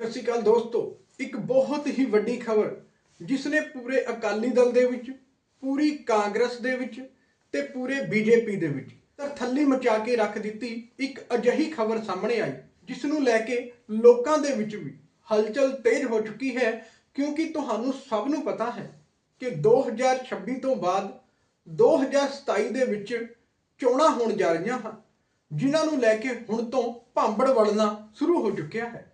ਸਤਿ ਸ਼੍ਰੀ ਅਕਾਲ ਦੋਸਤੋ। ਇੱਕ ਬਹੁਤ ਹੀ ਵੱਡੀ ਖਬਰ ਜਿਸ ਨੇ ਪੂਰੇ ਅਕਾਲੀ ਦਲ ਦੇ ਵਿੱਚ, ਪੂਰੀ ਕਾਂਗਰਸ ਦੇ ਵਿੱਚ ਤੇ ਪੂਰੇ ਬੀਜੇਪੀ ਦੇ ਵਿੱਚ ਤਰਥੱਲੀ ਮਚਾ ਕੇ ਰੱਖ ਦਿੱਤੀ ਇੱਕ ਅਜਿਹੀ ਖਬਰ ਸਾਹਮਣੇ ਆਈ ਜਿਸ ਨੂੰ ਲੈ ਕੇ ਲੋਕਾਂ ਦੇ ਵਿੱਚ ਵੀ ਹਲਚਲ ਤੇਜ਼ ਹੋ ਚੁੱਕੀ ਹੈ, ਕਿਉਂਕਿ ਤੁਹਾਨੂੰ ਸਭ ਨੂੰ ਪਤਾ ਹੈ ਕਿ 2026 ਤੋਂ ਬਾਅਦ 2027 ਦੇ ਵਿੱਚ ਚੋਣਾਂ ਹੋਣ ਜਾ ਰਹੀਆਂ ਹਨ, ਜਿਨ੍ਹਾਂ ਨੂੰ ਲੈ ਕੇ ਹੁਣ ਤੋਂ ਭਾਂਬੜ ਵੜਨਾ ਸ਼ੁਰੂ ਹੋ ਚੁੱਕਿਆ ਹੈ।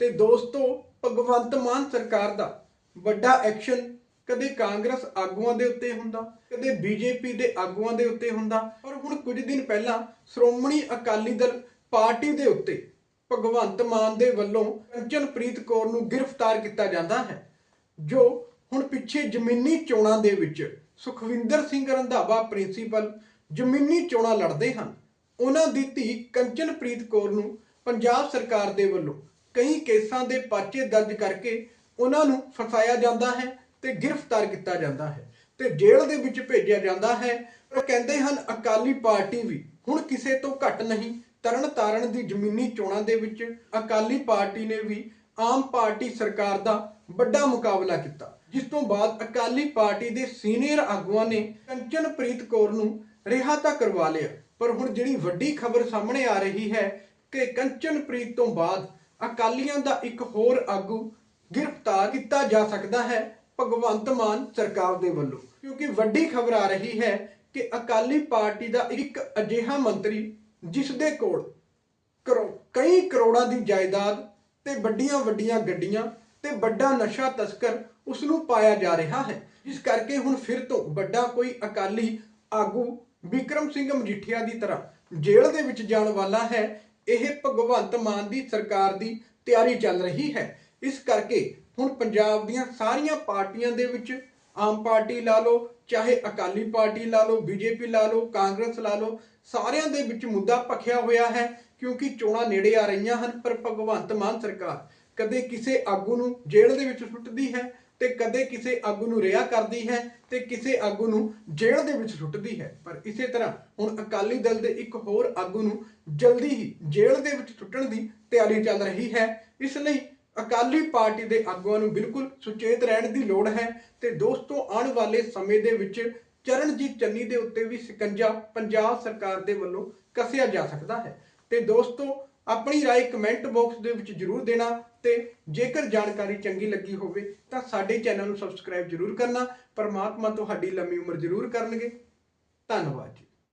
ਤੇ ਦੋਸਤੋ, ਭਗਵੰਤ ਮਾਨ ਸਰਕਾਰ ਦਾ ਵੱਡਾ ਐਕਸ਼ਨ ਕਦੇ ਕਾਂਗਰਸ ਆਗੂਆਂ ਦੇ ਉੱਤੇ ਹੁੰਦਾ, ਕਦੇ ਬੀਜੇਪੀ ਦੇ ਆਗੂਆਂ ਦੇ ਉੱਤੇ ਹੁੰਦਾ। ਪਰ ਹੁਣ ਕੁਝ ਦਿਨ ਪਹਿਲਾਂ ਸ਼੍ਰੋਮਣੀ ਅਕਾਲੀ ਦਲ ਪਾਰਟੀ ਦੇ ਉੱਤੇ ਭਗਵੰਤ ਮਾਨ ਦੇ ਵੱਲੋਂ ਕੰਚਨਪ੍ਰੀਤ ਕੌਰ ਨੂੰ ਗ੍ਰਿਫਤਾਰ ਕੀਤਾ ਜਾਂਦਾ ਹੈ, ਜੋ ਹੁਣ ਪਿੱਛੇ ਜ਼ਮੀਨੀ ਚੋਣਾਂ ਦੇ ਵਿੱਚ ਸੁਖਵਿੰਦਰ ਸਿੰਘ ਰੰਧਾਵਾ ਪ੍ਰਿੰਸੀਪਲ ਜ਼ਮੀਨੀ ਚੋਣਾਂ ਲੜਦੇ ਹਨ। ਉਹਨਾਂ ਦੀ ਧੀ ਕੰਚਨਪ੍ਰੀਤ ਕੌਰ ਨੂੰ ਪੰਜਾਬ ਸਰਕਾਰ ਦੇ ਵੱਲੋਂ ਕਈ ਕੇਸਾਂ ਦੇ ਪਰਚੇ ਦਰਜ ਕਰਕੇ ਉਹਨਾਂ ਨੂੰ ਫਸਾਇਆ ਜਾਂਦਾ ਹੈ ਤੇ ਗ੍ਰਿਫਤਾਰ ਕੀਤਾ ਜਾਂਦਾ ਹੈ ਤੇ ਜੇਲ੍ਹ ਦੇ ਵਿੱਚ ਭੇਜਿਆ ਜਾਂਦਾ ਹੈ। ਉਹ ਕਹਿੰਦੇ ਹਨ, ਅਕਾਲੀ ਪਾਰਟੀ ਵੀ ਹੁਣ ਕਿਸੇ ਤੋਂ ਘੱਟ ਨਹੀਂ ਤਰਨ ਤਾਰਨ ਦੀ ਜ਼ਮੀਨੀ ਚੋਣਾਂ ਦੇ ਵਿੱਚ ਅਕਾਲੀ ਪਾਰਟੀ ਨੇ ਵੀ ਆਮ ਪਾਰਟੀ ਸਰਕਾਰ ਦਾ ਵੱਡਾ ਮੁਕਾਬਲਾ ਕੀਤਾ, ਜਿਸ ਤੋਂ ਬਾਅਦ ਅਕਾਲੀ ਪਾਰਟੀ ਦੇ ਸੀਨੀਅਰ ਆਗੂਆਂ ਨੇ ਕੰਚਨਪ੍ਰੀਤ ਕੌਰ ਨੂੰ ਰਿਹਾ ਤਾਂ ਕਰਵਾ ਲਿਆ, ਪਰ ਹੁਣ ਜਿਹੜੀ ਵੱਡੀ ਖਬਰ ਸਾਹਮਣੇ ਆ ਰਹੀ ਹੈ ਕਿ ਕੰਚਨਪ੍ਰੀਤ ਤੋਂ ਬਾਅਦ ਅਕਾਲੀਆਂ ਦਾ ਇੱਕ ਹੋਰ ਆਗੂ ਗ੍ਰਿਫਤਾਰ ਕੀਤਾ ਜਾ ਸਕਦਾ ਹੈ ਭਗਵੰਤ ਮਾਨ ਸਰਕਾਰ ਦੇ ਵੱਲੋਂ। ਕਿਉਂਕਿ ਵੱਡੀ ਖਬਰ ਆ ਰਹੀ ਹੈ ਕਿ ਅਕਾਲੀ ਪਾਰਟੀ ਦਾ ਇੱਕ ਅਜਿਹਾ ਮੰਤਰੀ ਜਿਸ ਦੇ ਕੋਲ ਕਰੋ, ਕਈ ਕਰੋੜਾਂ ਦੀ ਜਾਇਦਾਦ ਤੇ ਵੱਡੀਆਂ ਵੱਡੀਆਂ ਗੱਡੀਆਂ ਤੇ ਵੱਡਾ ਨਸ਼ਾ ਤਸਕਰ ਉਸ ਨੂੰ ਪਾਇਆ ਜਾ ਰਿਹਾ ਹੈ। ਇਸ ਕਰਕੇ ਹੁਣ ਫਿਰ ਤੋਂ ਵੱਡਾ ਕੋਈ ਅਕਾਲੀ ਆਗੂ ਵਿਕਰਮ ਸਿੰਘ ਮਜੀਠੀਆ ਦੀ ਤਰ੍ਹਾਂ ਜੇਲ੍ਹ ਦੇ ਵਿੱਚ ਜਾਣ ਵਾਲਾ ਹੈ ਇਹ ਭਗਵੰਤ ਮਾਨ ਦੀ ਸਰਕਾਰ ਦੀ ਤਿਆਰੀ ਚੱਲ ਰਹੀ ਹੈ। ਇਸ ਕਰਕੇ ਹੁਣ ਪੰਜਾਬ ਦੀਆਂ ਸਾਰੀਆਂ ਪਾਰਟੀਆਂ ਦੇ ਵਿੱਚ ਆਮ ਪਾਰਟੀ ਲਾ ਲਓ, ਚਾਹੇ ਅਕਾਲੀ ਪਾਰਟੀ ਲਾ ਲਓ, ਬੀਜੇਪੀ ਲਾ ਲਓ, ਕਾਂਗਰਸ ਲਾ ਲਓ, ਸਾਰਿਆਂ ਦੇ ਵਿੱਚ ਮੁੱਦਾ ਭਖਿਆ ਹੋਇਆ ਹੈ ਕਿਉਂਕਿ ਚੋਣਾਂ ਨੇੜੇ ਆ ਰਹੀਆਂ ਹਨ ਪਰ ਭਗਵੰਤ ਮਾਨ ਸਰਕਾਰ ਕਦੇ ਕਿਸੇ ਆਗੂ ਨੂੰ ਜੇਲ੍ਹ ਦੇ ਵਿੱਚ ਸੁੱਟਦੀ ਹੈ ਤੇ ਕਦੇ ਕਿਸੇ ਆਗੂ ਨੂੰ ਰਿਹਾ ਕਰਦੀ ਹੈ ਤੇ ਕਿਸੇ ਆਗੂ ਨੂੰ ਜੇਲ੍ਹ ਦੇ ਵਿੱਚ ਸੁੱਟਦੀ ਹੈ। ਪਰ ਇਸੇ ਤਰ੍ਹਾਂ ਹੁਣ ਅਕਾਲੀ ਦਲ ਦੇ ਇੱਕ ਹੋਰ ਆਗੂ ਨੂੰ ਜਲਦੀ ਹੀ ਜੇਲ੍ਹ ਦੇ ਵਿੱਚ ਸੁੱਟਣ ਦੀ ਤਿਆਰੀ ਚੱਲ ਰਹੀ ਹੈ। ਇਸ ਲਈ ਅਕਾਲੀ ਪਾਰਟੀ ਦੇ ਆਗੂਆਂ ਨੂੰ ਬਿਲਕੁਲ ਸੁਚੇਤ ਰਹਿਣ ਦੀ ਲੋੜ ਹੈ ਤੇ ਦੋਸਤੋ, ਆਉਣ ਵਾਲੇ ਸਮੇਂ ਦੇ ਵਿੱਚ ਚਰਨਜੀਤ ਚੰਨੀ ਦੇ ਉੱਤੇ ਵੀ ਸਿਕੰਜਾ ਪੰਜਾਬ ਸਰਕਾਰ ਦੇ ਵੱਲੋਂ ਕੱਸਿਆ ਜਾ ਸਕਦਾ ਹੈ। ਤੇ ਦੋਸਤੋ ਆਪਣੀ رائے ਕਮੈਂਟ ਬਾਕਸ ਦੇ ਵਿੱਚ ਜਰੂਰ ਦੇਣਾ ਤੇ ਜੇਕਰ ਜਾਣਕਾਰੀ ਚੰਗੀ ਲੱਗੀ ਹੋਵੇ ਤਾਂ ਸਾਡੇ ਚੈਨਲ ਨੂੰ ਸਬਸਕ੍ਰਾਈਬ ਜਰੂਰ ਕਰਨਾ ਪਰਮਾਤਮਾ ਤੁਹਾਡੀ ਲੰਮੀ ਉਮਰ ਜਰੂਰ ਕਰਨਗੇ ਧੰਨਵਾਦ ਜੀ